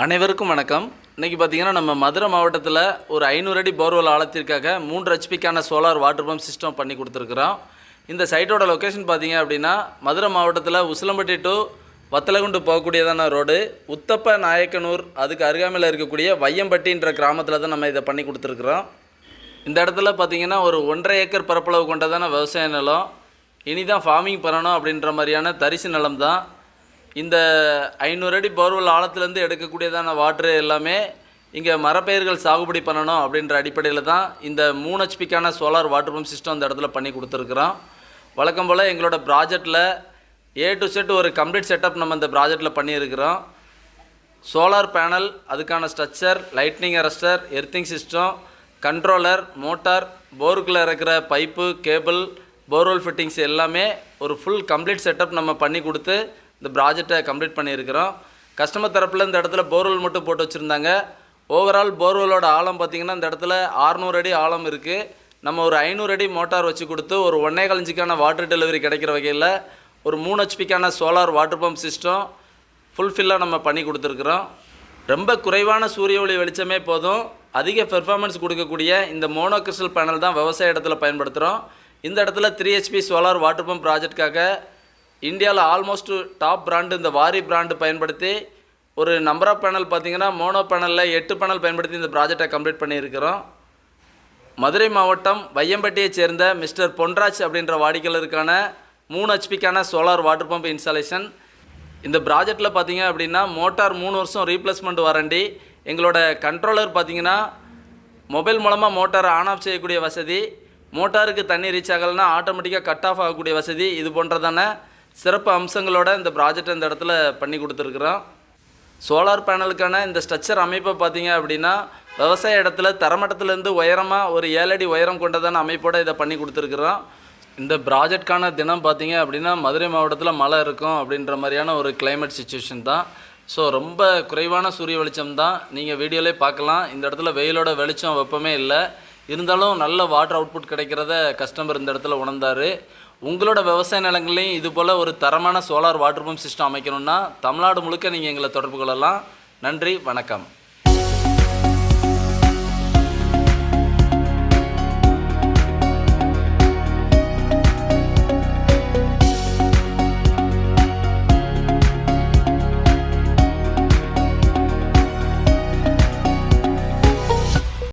அனைவருக்கும் வணக்கம். இன்றைக்கி பார்த்தீங்கன்னா நம்ம மதுரை மாவட்டத்தில் ஒரு ஐநூறு அடி போர்வெல் ஆழத்திற்காக மூன்று ஹெச்பிக்கான சோலார் வாட்டர் பம்ப் சிஸ்டம் பண்ணி கொடுத்துருக்குறோம். இந்த சைட்டோட லொக்கேஷன் பார்த்தீங்க அப்படின்னா மதுரை மாவட்டத்தில் உசிலம்பட்டி டு வத்தலகுண்டு போகக்கூடியதான ரோடு உத்தப்ப நாயக்கனூர் அதுக்கு அருகாமையில் இருக்கக்கூடிய வையம்பட்டின்ற கிராமத்தில் தான் நம்ம இதை பண்ணி கொடுத்துருக்குறோம். இந்த இடத்துல பார்த்தீங்கன்னா ஒரு ஒன்றரை ஏக்கர் பரப்பளவு கொண்டதான விவசாய நிலம். இனி தான் ஃபார்மிங் பண்ணணும் அப்படின்ற மாதிரியான தரிசு நிலம் தான் இந்த ஐநூறு அடி போர்வெல் ஆழத்துலேருந்து எடுக்கக்கூடியதான வாட்ரு எல்லாமே இங்கே மரப்பயிர்கள் சாகுபடி பண்ணணும் அப்படின்ற அடிப்படையில் தான் இந்த மூணு ஹெச்பிக்கான சோலார் வாட்டர் பம்ப் சிஸ்டம் இந்த இடத்துல பண்ணி கொடுத்துருக்குறோம். வழக்கம் போல் எங்களோட ப்ராஜெக்டில் ஏ டு செட் ஒரு கம்ப்ளீட் செட்டப் நம்ம இந்த ப்ராஜெக்டில் பண்ணியிருக்கிறோம். சோலார் பேனல் அதுக்கான structure lightning arrester earthing system controller motor போருக்குள்ளே இருக்கிற பைப்பு கேபிள் போர்வெல் ஃபிட்டிங்ஸ் எல்லாமே ஒரு ஃபுல் கம்ப்ளீட் செட்டப் நம்ம பண்ணி கொடுத்து இந்த ப்ராஜெக்டை கம்ப்ளீட் பண்ணியிருக்கிறோம். கஸ்டமர் தரப்பில் இந்த இடத்துல போர்வெல் மட்டும் போட்டு வச்சுருந்தாங்க. ஓவரால் போர்வெலோட ஆழம் பார்த்திங்கன்னா இந்த இடத்துல 600 அடி ஆழம் இருக்குது நம்ம ஒரு ஐநூறு அடி மோட்டார் வச்சு கொடுத்து ஒரு ஒன்றே கலஞ்சிக்கான வாட்டர் டெலிவரி கிடைக்கிற வகையில் ஒரு மூணு ஹெச்பிக்கான சோலார் வாட்டர் பம்ப் சிஸ்டம் ஃபுல்ஃபில்லாக நம்ம பண்ணி கொடுத்துருக்குறோம். ரொம்ப குறைவான சூரிய ஒளி வெளிச்சமே போதும். அதிக பெர்ஃபார்மன்ஸ் கொடுக்கக்கூடிய இந்த மோனோ கிறிஸ்டல் பேனல் தான் விவசாய இடத்துல பயன்படுத்துகிறோம் இந்த இடத்துல three HP solar water pump ப்ராஜெக்ட்காக இந்தியாவில் ஆல்மோஸ்ட் டாப் பிராண்டு இந்த வாரி பிராண்டு பயன்படுத்தி ஒரு நம்பர் ஆஃப் பேனல் பார்த்தீங்கன்னா மோனோ பேனலில் எட்டு பேனல் பயன்படுத்தி இந்த ப்ராஜெக்டை கம்ப்ளீட் பண்ணியிருக்கிறோம். மதுரை மாவட்டம் வையம்பட்டியைச் சேர்ந்த மிஸ்டர் பொன்ராஜ் அப்படின்ற வாடிக்கையாளருக்கான மூணு ஹெச்பிக்கான சோலார் வாட்டர் பம்ப் இன்ஸ்டாலேஷன் இந்த ப்ராஜெக்டில் பார்த்தீங்க அப்படின்னா மோட்டார் மூணு வருஷம் ரீப்ளேஸ்மெண்ட் வாரண்டி எங்களோட கண்ட்ரோலர் பார்த்திங்கன்னா மொபைல் மூலமாக மோட்டாரை ஆன் ஆஃப் செய்யக்கூடிய வசதி. மோட்டாருக்கு தண்ணி ரீச் ஆகலைன்னா ஆட்டோமேட்டிக்காக கட் ஆஃப் ஆகக்கூடிய வசதி. இது போன்றதான சிறப்பு அம்சங்களோட இந்த ப்ராஜெக்ட் இந்த இடத்துல பண்ணி கொடுத்துருக்குறோம். சோலார் பேனலுக்கான இந்த ஸ்ட்ரக்சர் அமைப்பை பார்த்தீங்க அப்படின்னா விவசாய இடத்துல தரமட்டத்திலேருந்து உயரமாக ஒரு ஏழடி உயரம் கொண்டதான அமைப்போடு இதை பண்ணி கொடுத்துருக்குறோம். இந்த ப்ராஜெக்ட்கான தினம் பார்த்தீங்க அப்படின்னா மதுரை மாவட்டத்தில் மழை இருக்கும் அப்படின்ற மாதிரியான ஒரு கிளைமேட் சுச்சுவேஷன் தான். ஸோ ரொம்ப குறைவான சூரிய வெளிச்சம் தான். நீங்கள் வீடியோலே பார்க்கலாம். இந்த இடத்துல வெயிலோட வெளிச்சம் வெப்பமே இல்லை. இருந்தாலும் நல்ல வாட்டர் அவுட்புட் கிடைக்கிறத கஸ்டமர் இந்த இடத்துல உணர்ந்தார். உங்களோட விவசாய நிலங்களையும் இது போல் ஒரு தரமான சோலார் வாட்டர் பம்ப் சிஸ்டம் அமைக்கணும்னா தமிழ்நாடு முழுக்க நீங்கள் எங்களை தொடர்பு கொள்ளலாம். நன்றி வணக்கம்.